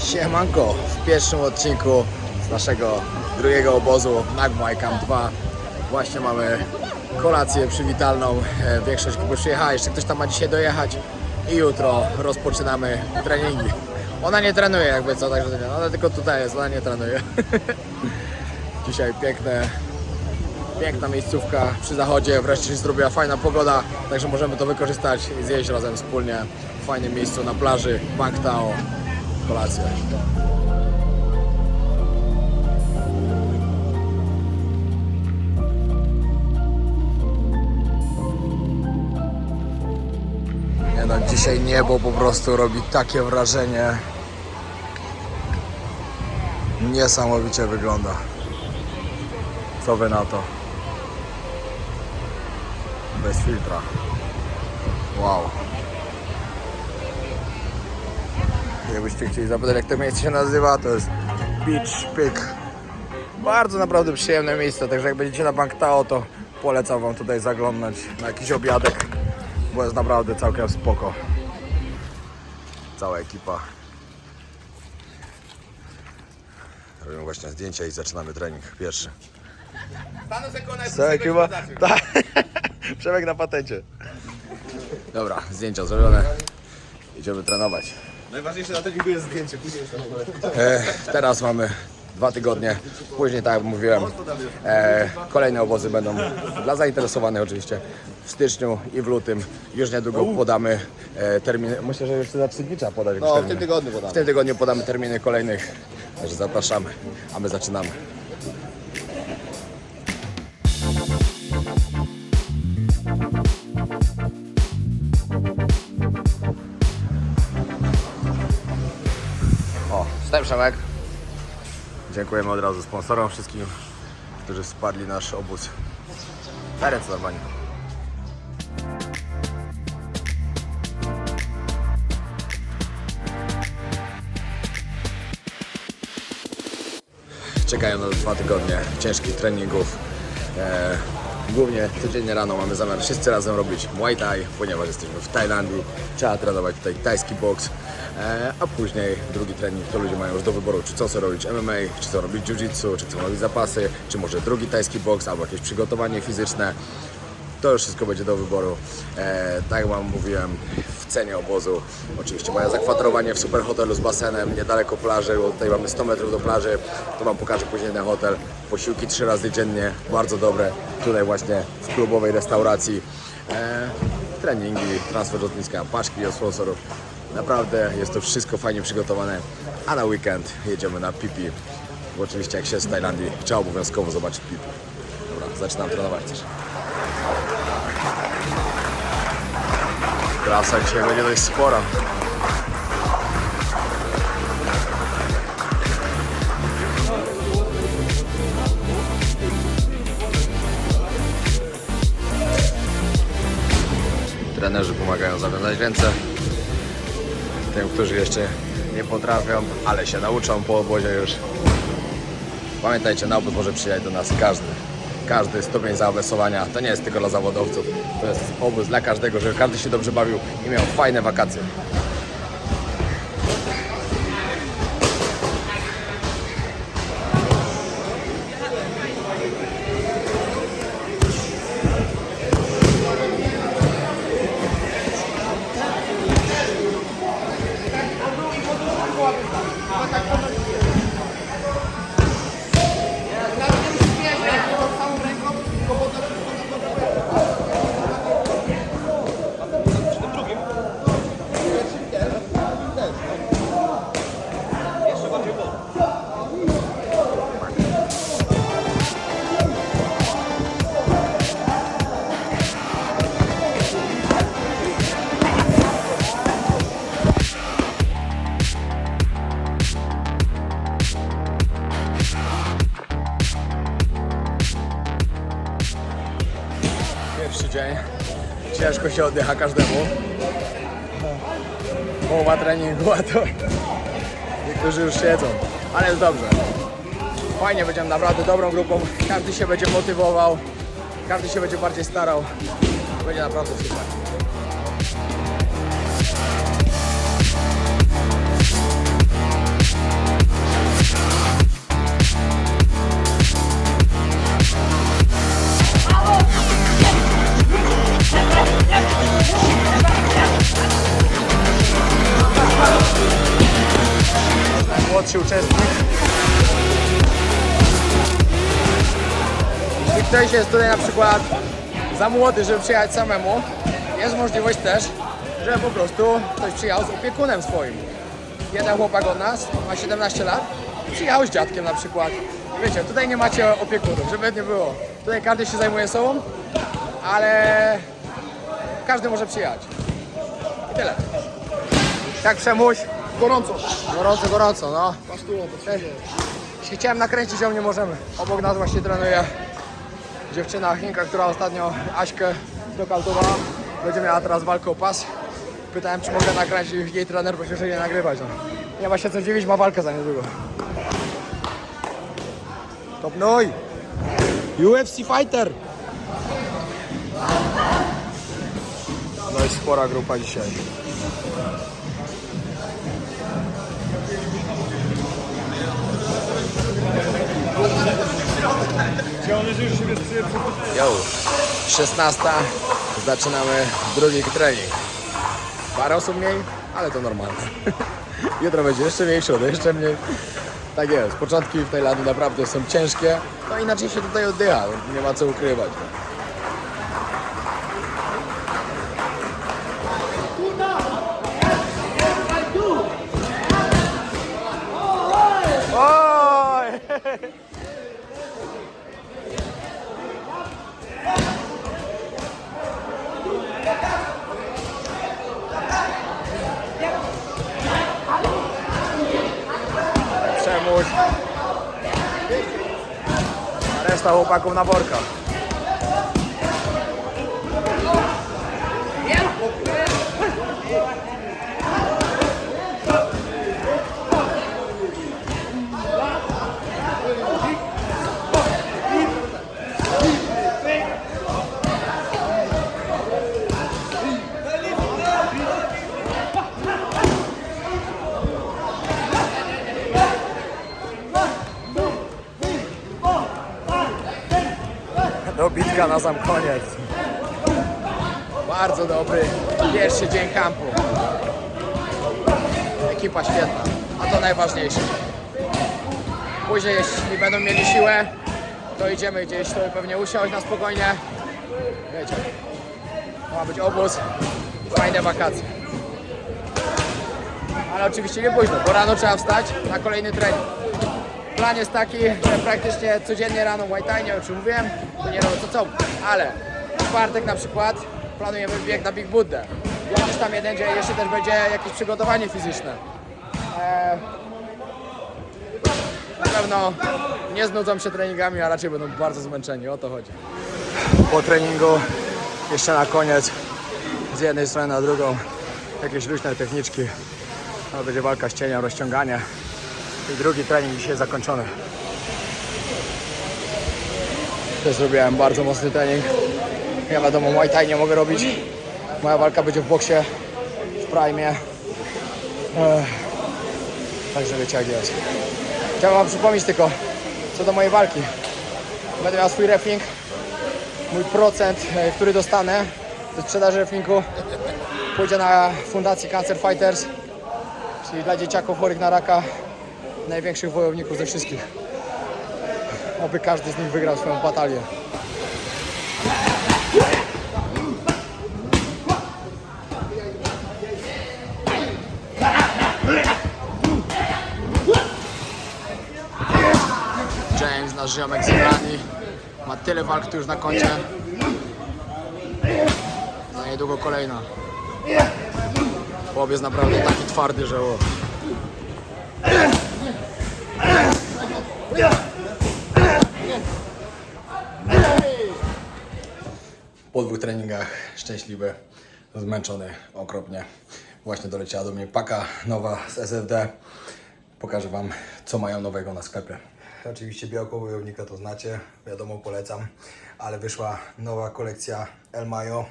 Siemanko, w pierwszym odcinku z naszego drugiego obozu Magma Camp 2 właśnie mamy kolację przywitalną. E, Większość kupy przyjechała, jeszcze ktoś tam ma dzisiaj dojechać i jutro rozpoczynamy treningi. Ona nie trenuje jakby co, także ona tylko tutaj jest, ona nie trenuje. dzisiaj piękne, piękna miejscówka przy zachodzie, wreszcie się zrobiła fajna pogoda, także możemy to wykorzystać i zjeść razem wspólnie w fajnym miejscu na plaży, Bank Kolację. Nie no, dzisiaj niebo po prostu robi takie wrażenie. Niesamowicie wygląda. Co wy na to? Bez filtra. Wow. Jakbyście chcieli zapytać jak to miejsce się nazywa, to jest Beach Peak. Bardzo naprawdę przyjemne miejsce, także jak będziecie na Bank Tao, to polecam wam tutaj zaglądać na jakiś obiadek, bo jest naprawdę całkiem spoko. Cała ekipa. Robimy właśnie zdjęcia i zaczynamy trening pierwszy. Co ekipa? Tak. Przemek na patencie. Dobra, zdjęcia zrobione. Idziemy trenować. Najważniejsze na treningu jest zdjęcie, później jest E, teraz mamy dwa tygodnie. Później, tak jak mówiłem, e, kolejne obozy będą dla zainteresowanych oczywiście w styczniu i w lutym. Już niedługo podamy e, terminy. Myślę, że jeszcze za trzy dni trzeba podać. No, w tym tygodniu podamy. W tym tygodniu podamy terminy kolejnych. Także zapraszamy, a my zaczynamy. Wstęp Przemek. Dziękujemy od razu sponsorom wszystkim, którzy wsparli nasz obóz. Na ręce normalnie. Czekają nas dwa tygodnie ciężkich treningów. E, głównie codziennie rano mamy zamiar wszyscy razem robić Muay Thai, ponieważ jesteśmy w Tajlandii. Trzeba trenować tutaj tajski boks. E, a później drugi trening to ludzie mają już do wyboru, czy sobie robić MMA, czy chcą robić jiu-jitsu, czy chcą robić zapasy, czy może drugi tajski boks, albo jakieś przygotowanie fizyczne. To już wszystko będzie do wyboru. E, tak jak Wam mówiłem, w cenie obozu. Oczywiście moje zakwaterowanie w super hotelu z basenem, niedaleko plaży, bo tutaj mamy 100 metrów do plaży. To Wam pokażę później ten hotel. Posiłki trzy razy dziennie, bardzo dobre. Tutaj właśnie w klubowej restauracji. E, treningi, transfer lotniska, paczki od sponsorów. Naprawdę jest to wszystko fajnie przygotowane. A na weekend jedziemy na Pipi. Bo oczywiście jak się w Tajlandii, trzeba obowiązkowo zobaczyć Pipi. Dobra, zaczynam trenować też. Trasa dzisiaj będzie dość spora. Trenerzy pomagają zawiązać ręce. Tym, którzy jeszcze nie potrafią, ale się nauczą po obozie już. Pamiętajcie, na obóz może przyjechać do nas każdy. Każdy stopień zaawansowania to nie jest tylko dla zawodowców. To jest obóz dla każdego, żeby każdy się dobrze bawił i miał fajne wakacje. Się oddycha każdemu. Połowa treningu, a to niektórzy już siedzą. Ale jest dobrze. Fajnie, będziemy naprawdę dobrą grupą. Każdy się będzie motywował. Każdy się będzie bardziej starał. Będzie naprawdę super. Młodszy uczestnik. Jeśli ktoś jest tutaj na przykład za młody, żeby przyjechać samemu, jest możliwość też, że po prostu ktoś przyjechał z opiekunem swoim. Jeden chłopak od nas ma 17 lat przyjechał z dziadkiem na przykład. Wiecie, tutaj nie macie opiekunów, żeby nie było. Tutaj każdy się zajmuje sobą, ale każdy może przyjechać. I tyle. Tak Przemuś? Gorąco. Gorąco, gorąco, no. Masz tu, chciałem nakręcić, ją nie możemy. Obok nas właśnie trenuje dziewczyna Chinka, która ostatnio Aśkę dokautowała. Będzie miała teraz walkę o pas. Pytałem, czy mogę nagrać i jej trener prosił, że nie nagrywać. No. Nie ma się co dziwić, ma walkę za niedługo. Topnoj! UFC Fighter! No i spora grupa dzisiaj. Jo, 16. Zaczynamy drugi trening. Parę osób mniej, ale to normalne. Jutro będzie jeszcze mniejszy, jeszcze mniej. Tak jest, początki w Tajlandii naprawdę są ciężkie, no inaczej się tutaj oddycha, nie ma co ukrywać. Przemuś. Reszta chłopaków na workach. Na sam koniec. Bardzo dobry pierwszy dzień kampu. Ekipa świetna, a to najważniejsze. Później jeśli będą mieli siłę, to idziemy gdzieś sobie pewnie usiąść na spokojnie. Wiecie, ma być obóz, fajne wakacje. Ale oczywiście nie późno, bo rano trzeba wstać na kolejny trening. Plan jest taki, że praktycznie codziennie rano Muay Thai, nie wiem czy mówiłem, to nie robię to co, ale w czwartek na przykład planujemy bieg na Big Buddę. Jakiś tam jeden dzień jeszcze też będzie jakieś przygotowanie fizyczne. Eee, na pewno nie znudzą się treningami, a raczej będą bardzo zmęczeni, o to chodzi. Po treningu jeszcze na koniec z jednej strony na drugą jakieś luźne techniczki. Będzie walka z cieniem, rozciąganie. Drugi trening dzisiaj zakończony. Też zrobiłem bardzo mocny trening. Ja wiadomo, Muay Thai nie mogę robić. Moja walka będzie w boksie, w prime. Także wiecie jak jest. Chciałem wam przypomnieć tylko, co do mojej walki. Będę miał swój refling. Mój procent, e, który dostanę ze sprzedaży reflingu pójdzie na fundację Cancer Fighters, czyli dla dzieciaków chorych na raka największych wojowników ze wszystkich. Oby każdy z nich wygrał swoją batalię. James, nasz ziomek z Irlandii, ma tyle walk tu już na koncie. Za niedługo kolejna. Chłop jest naprawdę taki twardy, że o. Po dwóch treningach szczęśliwy, zmęczony okropnie. Właśnie doleciała do mnie paka nowa z SFD. Pokażę Wam, co mają nowego na sklepie. Oczywiście białko wojownika to znacie, wiadomo, polecam, ale wyszła nowa kolekcja El Mayo.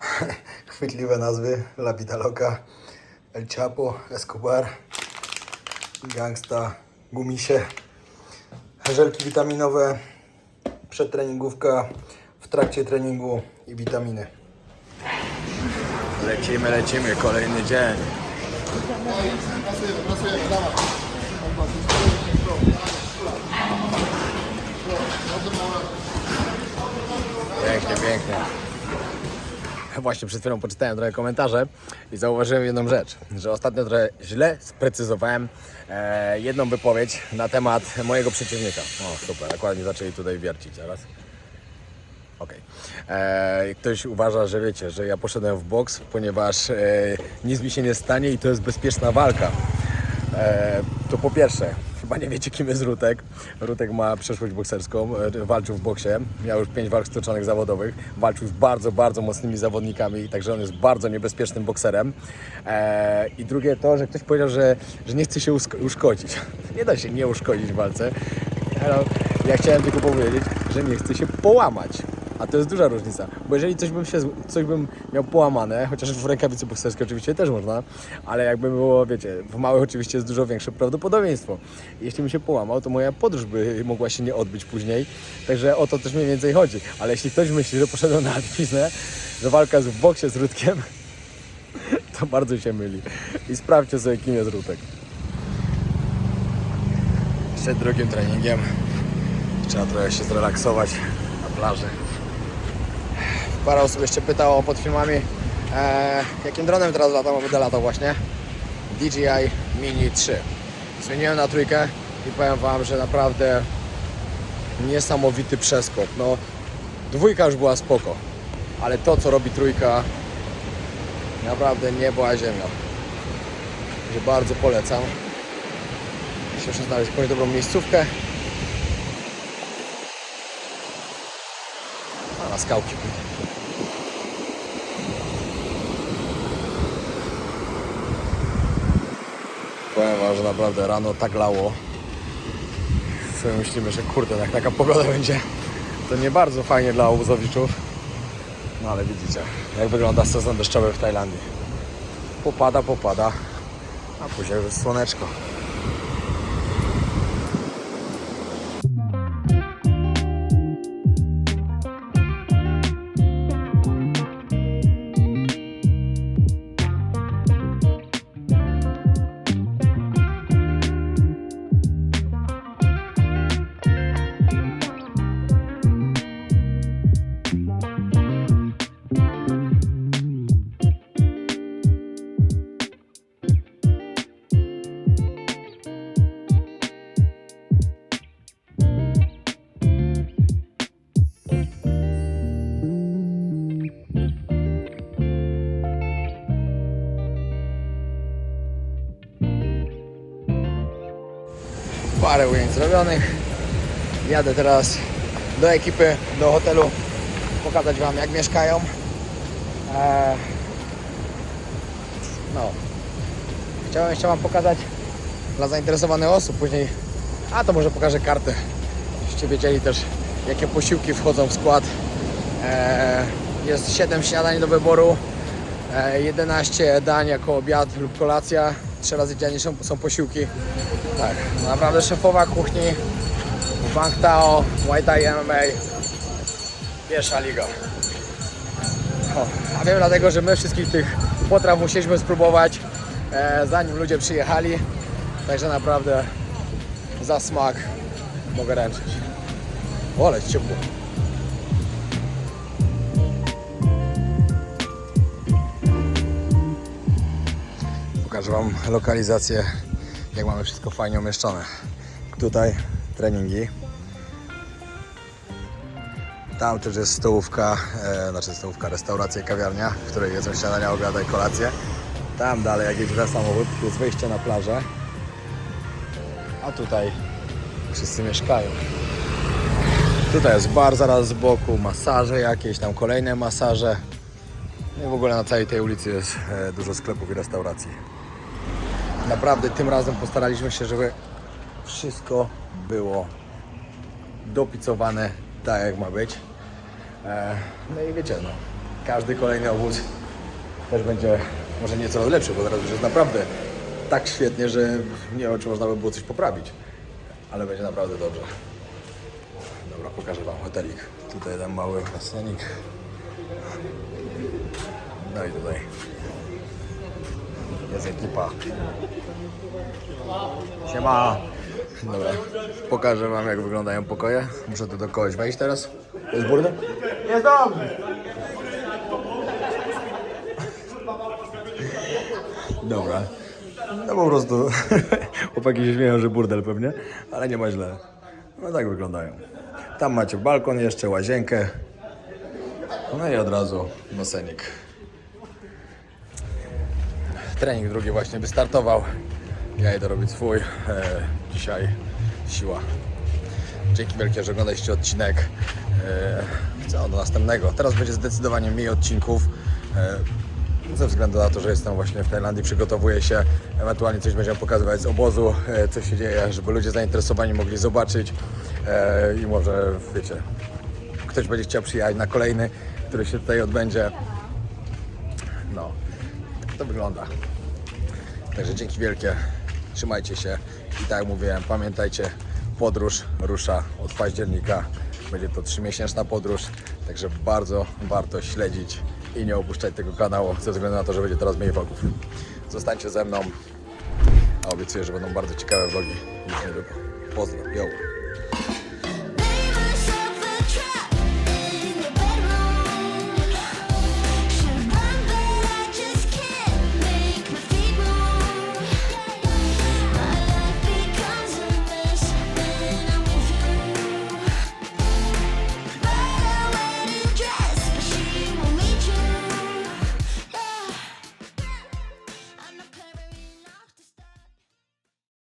Chwytliwe nazwy, La Vida Loca, El Chapo, Escobar, Gangsta, gumisie, żelki witaminowe, przedtreningówka, w trakcie treningu i witaminy. Lecimy, lecimy, kolejny dzień. Pięknie, pięknie. właśnie przed chwilą poczytałem trochę komentarze i zauważyłem jedną rzecz, że ostatnio trochę źle sprecyzowałem e, jedną wypowiedź na temat mojego przeciwnika. O, super, akurat nie zaczęli tutaj wiercić zaraz. Okej. Okay. Ktoś uważa, że wiecie, że ja poszedłem w boks, ponieważ e, nic mi się nie stanie i to jest bezpieczna walka. E, to po pierwsze, chyba nie wiecie kim jest Rutek. Rutek ma przeszłość bokserską, e, walczył w boksie, miał już pięć walk stoczonych zawodowych, walczył z bardzo, bardzo mocnymi zawodnikami, także on jest bardzo niebezpiecznym bokserem. E, I drugie to, że ktoś powiedział, że, że nie chce się uszkodzić. Nie da się nie uszkodzić w walce. Ja chciałem tylko powiedzieć, że nie chce się połamać. A to jest duża różnica, bo jeżeli coś bym, się, coś bym miał połamane, chociaż w rękawicy bokserskiej oczywiście też można, ale jakby było, wiecie, w małych oczywiście jest dużo większe prawdopodobieństwo. Jeśli bym się połamał, to moja podróż by mogła się nie odbyć później, także o to też mniej więcej chodzi. Ale jeśli ktoś myśli, że poszedłem na łatwiznę, że walka jest w boksie z Rutkiem, to bardzo się myli. I sprawdźcie sobie, kim jest Rutek. Przed drugim treningiem trzeba trochę się zrelaksować na plaży. Parę osób jeszcze pytało pod filmami, e, jakim dronem teraz latam, bo będę latał właśnie. DJI Mini 3. Zmieniłem na trójkę i powiem Wam, że naprawdę niesamowity przeskok. No, dwójka już była spoko, ale to, co robi trójka, naprawdę niebo a ziemia. Że bardzo polecam. Muszę znaleźć jakąś dobrą miejscówkę. A na skałki. Powiem wam, że naprawdę rano tak lało. Sobie myślimy, że kurde, jak taka pogoda będzie, to nie bardzo fajnie dla obozowiczów. No ale widzicie, jak wygląda sezon deszczowy w Tajlandii. Popada, popada, a później już słoneczko. Parę ujęć zrobionych. Jadę teraz do ekipy, do hotelu, pokazać Wam jak mieszkają. Eee, no. Chciałem jeszcze Wam pokazać dla zainteresowanych osób później, a to może pokażę kartę, żebyście wiedzieli też jakie posiłki wchodzą w skład. Eee, jest 7 śniadań do wyboru, eee, 11 dań jako obiad lub kolacja, 3 razy dziennie są, są posiłki. Tak, naprawdę szefowa kuchni Bang Tao, Muay Thai MMA Pierwsza liga. O, A wiem dlatego, że my wszystkich tych potraw musieliśmy spróbować e, zanim ludzie przyjechali. Także naprawdę za smak mogę ręczyć. O, ale jest ciepło. Pokażę Wam lokalizację jak mamy wszystko fajnie umieszczone. Tutaj treningi. Tam też jest stołówka, e, znaczy stołówka, restauracja, kawiarnia, w której jedzą śniadania, obiady i kolacje. Tam dalej jak jedzie samochód, jest wyjście na plażę. A tutaj wszyscy mieszkają. Tutaj jest bar zaraz z boku, masaże jakieś, tam kolejne masaże. No i w ogóle na całej tej ulicy jest e, dużo sklepów i restauracji. Naprawdę tym razem postaraliśmy się, żeby wszystko było dopicowane tak jak ma być. E, No i wiecie, no, każdy kolejny obóz też będzie może nieco lepszy, bo teraz już jest naprawdę tak świetnie, że nie wiem, czy można by było coś poprawić. Ale będzie naprawdę dobrze. Dobra, pokażę Wam hotelik. Tutaj ten mały basenik. No i tutaj jest ekipa. Siema. Dobra, pokażę wam jak wyglądają pokoje. Muszę tu do kogoś wejść teraz. Jest burda? Jest dobrze. Dobra. No po prostu chłopaki się śmieją, że burdel pewnie, ale nie ma źle. No tak wyglądają. Tam macie balkon, jeszcze łazienkę. No i od razu basenik. Trening drugi właśnie wystartował. Ja idę robić swój. E, dzisiaj siła. Dzięki wielkie, że oglądaliście odcinek. E, co do następnego. Teraz będzie zdecydowanie mniej odcinków. E, ze względu na to, że jestem właśnie w Tajlandii, przygotowuję się, ewentualnie coś będziemy pokazywać z obozu, co się dzieje, żeby ludzie zainteresowani mogli zobaczyć i może, wiecie, ktoś będzie chciał przyjechać na kolejny, który się tutaj odbędzie. No, tak to wygląda. Także dzięki wielkie, trzymajcie się i tak jak mówiłem, pamiętajcie, podróż rusza od października. Będzie to trzymiesięczna podróż, także bardzo warto śledzić i nie opuszczać tego kanału ze względu na to, że będzie coraz mniej vlogów. Zostańcie ze mną, a obiecuję, że będą bardzo ciekawe vlogi już niedługo. Pozdro!